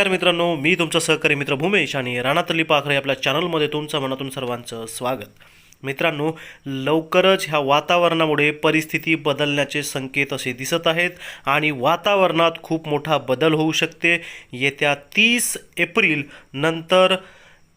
नमस्कार मित्रांनो मी तुमचा सहकारी मित्र भूमेश आणि राणातली पाखरे आपल्या चॅनलमध्ये तुमचं मनातून सर्वांचं स्वागत. मित्रांनो लवकरच ह्या वातावरणामुळे परिस्थिती बदलण्याचे संकेत असे दिसत आहेत आणि वातावरणात खूप मोठा बदल होऊ शकते. येत्या तीस एप्रिल नंतर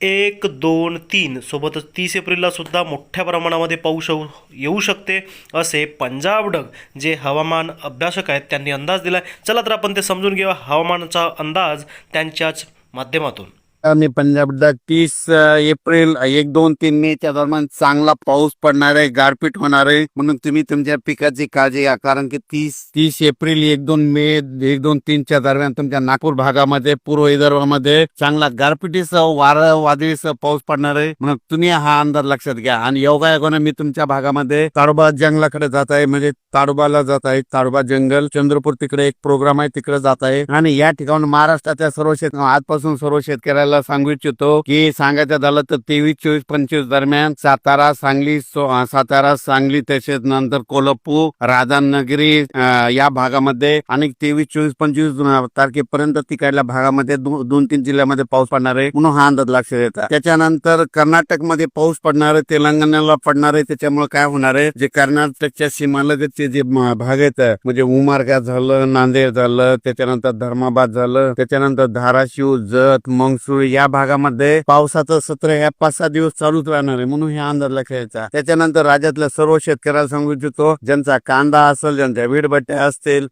एक दोन तीन सोबतच तीस एप्रिलला सुद्धा मोठ्या प्रमाणामध्ये पाऊस येऊ- येऊ शकते असे पंजाब डग जे हवामान अभ्यासक आहेत त्यांनी अंदाज दिला चला तर आपण ते समजून घेऊया हवामानाचा अंदाज त्यांच्याच माध्यमातून. आणि पंजाबला तीस एप्रिल एक दोन तीन मे च्या दरम्यान चांगला पाऊस पडणार आहे गारपीट होणार आहे. म्हणून तुम्ही तुमच्या पिकाची काळजी घ्या. कारण की तीस तीस एप्रिल एक दोन मे एक दोन तीनच्या दरम्यान तुमच्या नागपूर भागामध्ये पूर्व विदर्भामध्ये चांगला गारपिटीसह वारं वादळीसह पाऊस पडणार आहे. म्हणून तुम्ही हा अंदाज लक्षात घ्या. आणि योगायोगाने मी तुमच्या भागामध्ये ताडोबा जंगलाकडे जात आहे. म्हणजे ताडोबाला जात आहे. ताडोबा जंगल चंद्रपूर तिकडे एक प्रोग्राम आहे तिकडे जात आहे. आणि या ठिकाणी महाराष्ट्राच्या सर्व शेत आजपासून सर्व शेतकऱ्याला सांगू इच्छितो की सांगायचं झालं तर तेवीस चोवीस पंचवीस दरम्यान सातारा सांगली सातारा सांगली तसेच नंतर कोल्हापूर राधानगरी या भागामध्ये आणि तेवीस चोवीस पंचवीस तारखेपर्यंत तिकडल्या भागामध्ये दोन तीन जिल्ह्यामध्ये पाऊस पडणार आहे म्हणून हा अंदाज लक्षात येतात त्याच्यानंतर कर्नाटकमध्ये पाऊस पडणार आहे तेलंगणाला पडणार आहे त्याच्यामुळे काय होणार आहे? जे कर्नाटकच्या सीमालगतचे जे भाग आहेत म्हणजे उमारगा झालं नांदेड झालं त्याच्यानंतर धर्माबाद झालं त्याच्यानंतर धाराशिव जत मंगसूळ या भागामध्ये पावसाचं सत्र ह्या पाच सहा दिवस चालूच राहणार आहे म्हणून ह्या अंदाज लक्षात त्याच्यानंतर राज्यातल्या सर्व शेतकऱ्याला सांगू इच्छितो ज्यांचा कांदा असेल ज्यांच्या वीडबट्ट्या असतील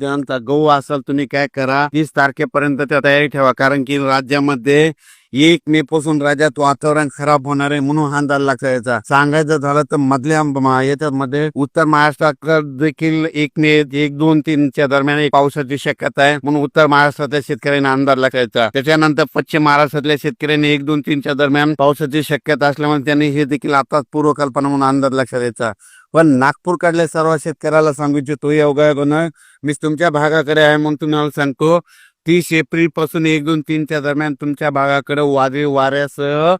ज्यांचा गहू असेल तुम्ही काय करा तीस तारखेपर्यंत त्या तयारी ठेवा. कारण की राज्यामध्ये एक मे पासून राज्यात वातावरण खराब होणार आहे म्हणून हा अंदाज लक्षात सांगायचं झालं तर मधल्या याच्यामध्ये उत्तर महाराष्ट्रात देखील एक मे एक दोन तीनच्या दरम्यान पावसाची शक्यता आहे म्हणून उत्तर महाराष्ट्रातल्या शेतकऱ्यांना अंदाज लागायचा त्याच्यानंतर पश्चिम महाराष्ट्रातल्या शेतकऱ्यांनी एक दोन तीनच्या दरम्यान पावसाची शक्यता असल्यामुळे त्यांनी हे देखील आता पूर्वकल्पना म्हणून अंदाज लक्षात यायचा पण नागपूरकडल्या सर्व शेतकऱ्याला सांगू इच्छितो योगायोगानं मी तुमच्या भागाकडे आहे म्हणून तुम्हाला सांगतो तीस एप्रिलपासून एक दोन तीनच्या दरम्यान तुमच्या भागाकडे वादळी वाऱ्यासह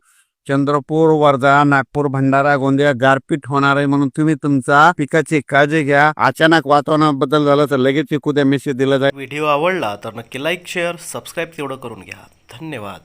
चंद्रपूर वर्धा नागपूर भंडारा गोंदिया गारपीट होणार आहे म्हणून तुम्ही तुमचा पिकाची काळजी घ्या. अचानक वातावरणात बदल झाला तर लगेच उद्या मेसेज दिला जाईल. व्हिडिओ आवडला तर नक्की लाईक शेअर सबस्क्राईब तेवढं करून घ्या. धन्यवाद.